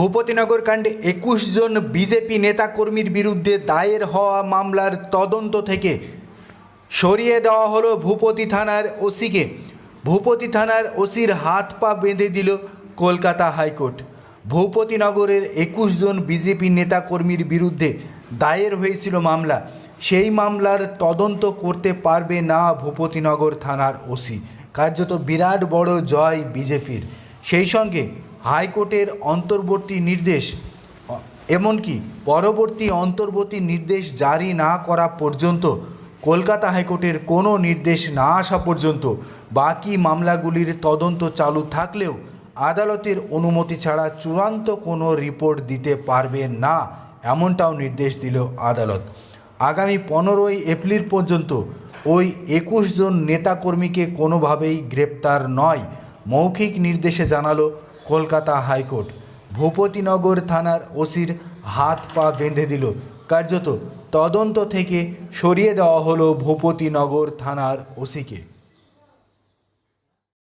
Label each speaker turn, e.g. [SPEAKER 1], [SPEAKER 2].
[SPEAKER 1] ভূপতিনগর কাণ্ডে একুশ জন বিজেপি নেতাকর্মীর বিরুদ্ধে দায়ের হওয়া মামলার তদন্ত থেকে সরিয়ে দেওয়া হলো ভূপতি থানার ওসিকে। ভূপতি থানার ওসির হাত পা বেঁধে দিল কলকাতা হাইকোর্ট। ভূপতিনগরের একুশ জন বিজেপি নেতাকর্মীর বিরুদ্ধে দায়ের হয়েছিল মামলা। সেই মামলার তদন্ত করতে পারবে না ভূপতিনগর থানার ওসি। কার্যত বিরাট বড় জয় বিজেপির। সেই সঙ্গে হাইকোর্টের অন্তর্বর্তী নির্দেশ, এমনকি পরবর্তী অন্তর্বর্তী নির্দেশ জারি না করা পর্যন্ত কলকাতা হাইকোর্টের কোনো নির্দেশ না আসা পর্যন্ত বাকি মামলাগুলির তদন্ত চালু থাকলেও আদালতের অনুমতি ছাড়া চূড়ান্ত কোনো রিপোর্ট দিতে পারবে না, এমনটাও নির্দেশ দিল আদালত। আগামী পনেরোই এপ্রিল পর্যন্ত ওই একুশ জন নেতাকর্মীকে কোনোভাবেই গ্রেপ্তার নয়। মৌখিক নির্দেশে জানালো কলকাতা হাইকোর্ট। ভূপতিনগর থানার ওসির হাত পা বেঁধে দিল। কার্যত তদন্ত থেকে সরিয়ে দেওয়া হলো ভূপতিনগর থানার ওসিকে।